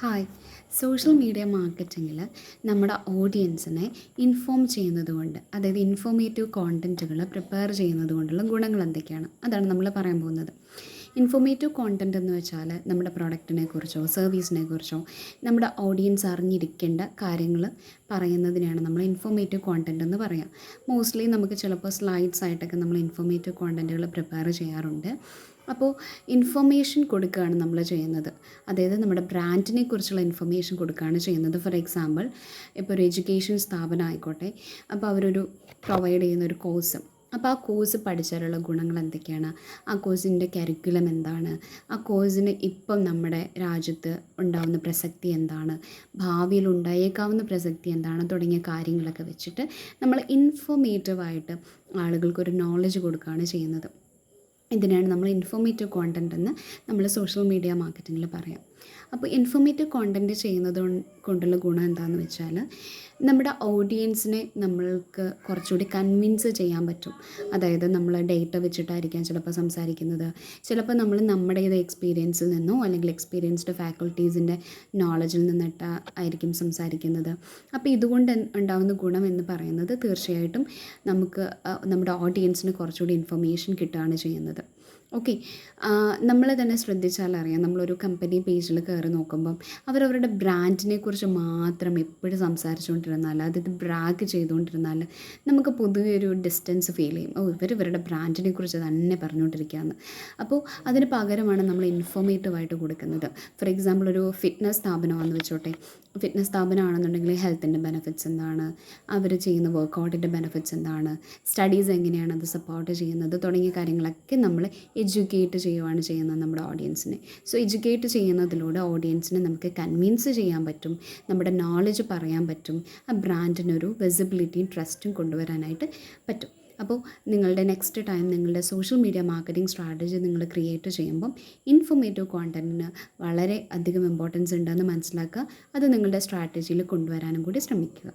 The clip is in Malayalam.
ഹായ് സോഷ്യൽ മീഡിയ മാർക്കറ്റിങ്ങിൽ നമ്മുടെ ഓഡിയൻസിനെ ഇൻഫോം ചെയ്യുന്നതുകൊണ്ട് അതായത് ഇൻഫോർമേറ്റീവ് കോണ്ടന്റുകൾ പ്രിപ്പയർ ചെയ്യുന്നത് കൊണ്ടുള്ള ഗുണങ്ങൾ എന്തൊക്കെയാണ് അതാണ് നമ്മൾ പറയാൻ പോകുന്നത്. ഇൻഫോർമേറ്റീവ് കോണ്ടന്റ് എന്ന് വെച്ചാൽ നമ്മുടെ പ്രോഡക്റ്റിനെ കുറിച്ചോ സർവീസിനെ കുറിച്ചോ നമ്മുടെ ഓഡിയൻസ് അറിഞ്ഞിരിക്കേണ്ട കാര്യങ്ങൾ പറയുന്നതിനെയാണ് നമ്മൾ ഇൻഫോർമേറ്റീവ് കോണ്ടന്റ് എന്ന് പറയാം. മോസ്റ്റ്ലി നമുക്ക് ചിലപ്പോൾ സ്ലൈഡ്സ് ആയിട്ടൊക്കെ നമ്മൾ ഇൻഫോർമേറ്റീവ് കോണ്ടന്റുകൾ പ്രിപ്പയർ ചെയ്യാറുണ്ട്. അപ്പോൾ ഇൻഫർമേഷൻ കൊടുക്കുകയാണ് നമ്മൾ ചെയ്യുന്നത്. അതായത് നമ്മുടെ ബ്രാൻഡിനെ കുറിച്ചുള്ള ഇൻഫർമേഷൻ കൊടുക്കുകയാണ് ചെയ്യുന്നത്. ഫോർ എക്സാമ്പിൾ ഇപ്പോൾ ഒരു എഡ്യൂക്കേഷൻ സ്ഥാപനം ആയിക്കോട്ടെ. അപ്പോൾ അവരൊരു പ്രൊവൈഡ് ചെയ്യുന്ന ഒരു കോഴ്സ് അപ്പോൾ ആ കോഴ്സ് പഠിച്ചാലുള്ള ഗുണങ്ങൾ എന്തൊക്കെയാണ്? ആ കോഴ്സിന്റെ കരിക്കുലം എന്താണ്? ആ കോഴ്സിന് ഇപ്പം നമ്മുടെ രാജ്യത്ത് ഉണ്ടാകുന്ന പ്രസക്തി എന്താണ്? ഭാവിയിൽ ഉണ്ടായേക്കാവുന്ന പ്രസക്തി എന്താണ്? തുടങ്ങിയ കാര്യങ്ങളൊക്കെ വെച്ചിട്ട് നമ്മൾ ഇൻഫോർമേറ്റീവായിട്ട് ആളുകൾക്കൊരു നോളജ് കൊടുക്കുകയാണ് ചെയ്യുന്നത്. ഇതിനാണ് നമ്മൾ ഇൻഫോർമേറ്റീവ് കോണ്ടന്റ് എന്ന് നമ്മൾ സോഷ്യൽ മീഡിയ മാർക്കറ്റിങ്ങിൽ പറയാം. അപ്പോൾ ഇൻഫോർമേറ്റീവ് കോണ്ടന്റ് ചെയ്യുന്നത് കൊണ്ടുള്ള ഗുണം എന്താണെന്ന് വെച്ചാൽ നമ്മുടെ ഓഡിയൻസിനെ നമ്മൾക്ക് കുറച്ചുകൂടി കൺവിൻസ് ചെയ്യാൻ പറ്റും. അതായത് നമ്മൾ ഡേറ്റ വെച്ചിട്ടായിരിക്കാം ചിലപ്പോൾ സംസാരിക്കുന്നത്. ചിലപ്പോൾ നമ്മൾ നമ്മുടെ ഇത് എക്സ്പീരിയൻസിൽ നിന്നോ അല്ലെങ്കിൽ എക്സ്പീരിയൻസ്ഡ് ഫാക്കൾട്ടീസിന്റെ നോളജിൽ നിന്നിട്ട് ആയിരിക്കും സംസാരിക്കുന്നത്. അപ്പോൾ ഇതുകൊണ്ട് ഉണ്ടാകുന്ന ഗുണം എന്ന് പറയുന്നത് തീർച്ചയായിട്ടും നമുക്ക് നമ്മുടെ ഓഡിയൻസിന് കുറച്ചുകൂടി ഇൻഫർമേഷൻ കിട്ടുകയാണ് ചെയ്യുന്നത്. ഓക്കെ നമ്മൾ തന്നെ ശ്രദ്ധിച്ചാലറിയാം നമ്മളൊരു കമ്പനി പേജിൽ കയറി നോക്കുമ്പം അവരവരുടെ ബ്രാൻഡിനെ കുറിച്ച് മാത്രം എപ്പോഴും സംസാരിച്ചുകൊണ്ടിരുന്നാൽ അതായത് ബ്രാഗ് ചെയ്തുകൊണ്ടിരുന്നാൽ നമുക്ക് പൊതുവെ ഒരു ഡിസ്റ്റൻസ് ഫീൽ ചെയ്യും. ഓ ഇവർ ഇവരുടെ ബ്രാൻഡിനെ കുറിച്ച് തന്നെ പറഞ്ഞുകൊണ്ടിരിക്കുകയാണ്. അപ്പോൾ അതിന് പകരമാണ് നമ്മൾ ഇൻഫോർമേറ്റീവായിട്ട് കൊടുക്കുന്നത്. ഫോർ എക്സാമ്പിൾ ഒരു ഫിറ്റ്നസ് സ്ഥാപനമാണെന്ന് വെച്ചോട്ടെ. ഫിറ്റ്നസ് സ്ഥാപനമാണെന്നുണ്ടെങ്കിൽ ഹെൽത്തിന്റെ ബെനഫിറ്റ്സ് എന്താണ്? അവർ ചെയ്യുന്ന വർക്കൗട്ടിന്റെ ബെനഫിറ്റ്സ് എന്താണ്? സ്റ്റഡീസ് എങ്ങനെയാണ് അത് സപ്പോർട്ട് ചെയ്യുന്നത്? തുടങ്ങിയ കാര്യങ്ങളൊക്കെ നമ്മൾ എഡ്യൂക്കേറ്റ് ചെയ്യുവാണ് ചെയ്യുന്നത് നമ്മുടെ ഓഡിയൻസിനെ സോ എഡ്യൂക്കേറ്റ് ചെയ്യുന്നതിലൂടെ ഓഡിയൻസിനെ നമുക്ക് കൺവിൻസ് ചെയ്യാൻ പറ്റും നമ്മുടെ നോളജ് പറയാൻ പറ്റും ആ ബ്രാൻഡിനൊരു വിസിബിലിറ്റിയും ട്രസ്റ്റും കൊണ്ടുവരാനായിട്ട് പറ്റും. അപ്പോൾ നിങ്ങളുടെ നെക്സ്റ്റ് ടൈം നിങ്ങളുടെ സോഷ്യൽ മീഡിയ മാർക്കറ്റിംഗ് സ്ട്രാറ്റജി നിങ്ങൾ ക്രിയേറ്റ് ചെയ്യുമ്പം ഇൻഫോർമേറ്റീവ് കോണ്ടന്റിന് വളരെ അധികം ഇമ്പോർട്ടൻസ് ഉണ്ടെന്ന് മനസ്സിലാക്കുക. അത് നിങ്ങളുടെ സ്ട്രാറ്റജിയിൽ കൊണ്ടുവരാനും കൂടി ശ്രമിക്കുക.